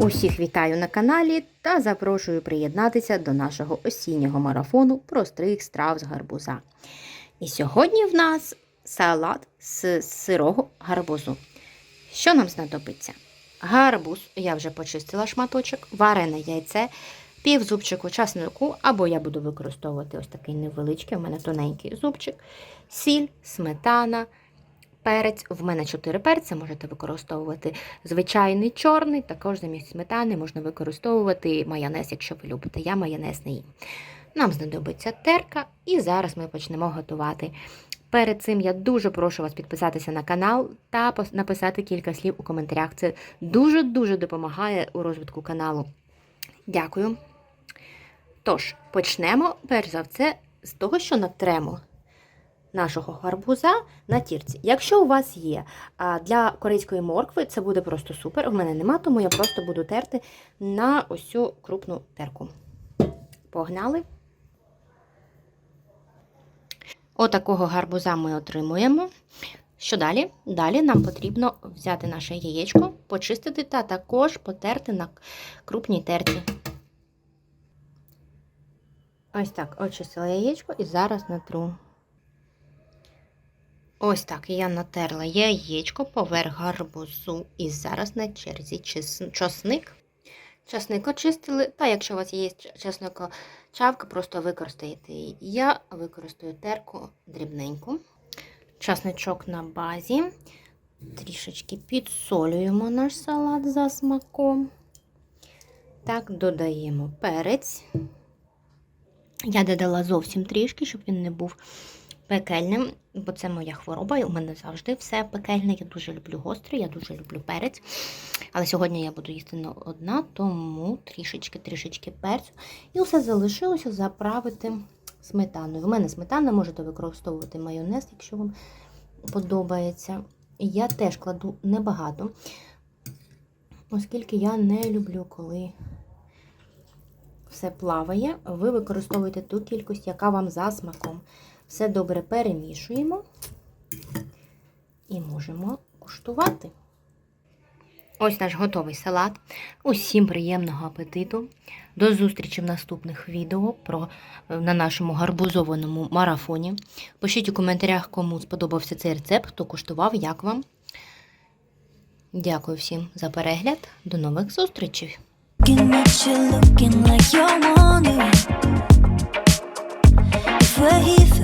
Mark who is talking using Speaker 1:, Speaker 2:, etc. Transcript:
Speaker 1: Усіх вітаю на каналі та запрошую приєднатися до нашого осіннього марафону простих страв з гарбуза. І сьогодні в нас салат з сирого гарбузу. Що нам знадобиться? Гарбуз, я вже почистила шматочок, варене яйце, пів зубчику часнику, або я буду використовувати ось такий невеличкий, у мене тоненький зубчик, сіль, сметана, перець. В мене 4 перці, можете використовувати звичайний чорний, також замість сметани можна використовувати майонез, якщо ви любите. Я майонез не їм. Нам знадобиться терка, і зараз ми почнемо готувати. Перед цим я дуже прошу вас підписатися на канал та написати кілька слів у коментарях. Це дуже-дуже допомагає у розвитку каналу. Дякую. Тож, почнемо, перш за все, з того, що натремо нашого гарбуза на тірці. Якщо у вас є для корейської моркви, це буде просто супер. У мене нема, тому я просто буду терти на ось цю крупну терку. Погнали. Отакого гарбуза ми отримуємо. Що далі? Далі нам потрібно взяти наше яєчко, почистити та також потерти на крупній терці. Ось так, очистила яєчко і зараз натру. Ось так я натерла яєчко поверх гарбузу. І зараз на черзі чес- чосник. Часник очистили, та якщо у вас є часникочавка, просто використаєте її. Я використаю терку дрібненьку. Часничок на базі. Трішечки підсолюємо наш салат за смаком. Так, додаємо перець. Я додала зовсім трішки, щоб він не був пекельним, бо це моя хвороба, і у мене завжди все пекельне. Я дуже люблю гострий, я дуже люблю перець. Але сьогодні я буду їсти не одна, тому трішечки-трішечки перцю. І все залишилося заправити сметаною. В мене сметана, можете використовувати майонез, якщо вам подобається. Я теж кладу небагато, оскільки я не люблю, коли все плаває. Ви використовуєте ту кількість, яка вам за смаком. Все добре перемішуємо і можемо куштувати. Ось наш готовий салат. Усім приємного апетиту. До зустрічі в наступних відео про, е, на нашому гарбузованому марафоні. Пишіть у коментарях, кому сподобався цей рецепт, хто куштував, як вам. Дякую всім за перегляд. До нових зустрічей!
Speaker 2: If we're here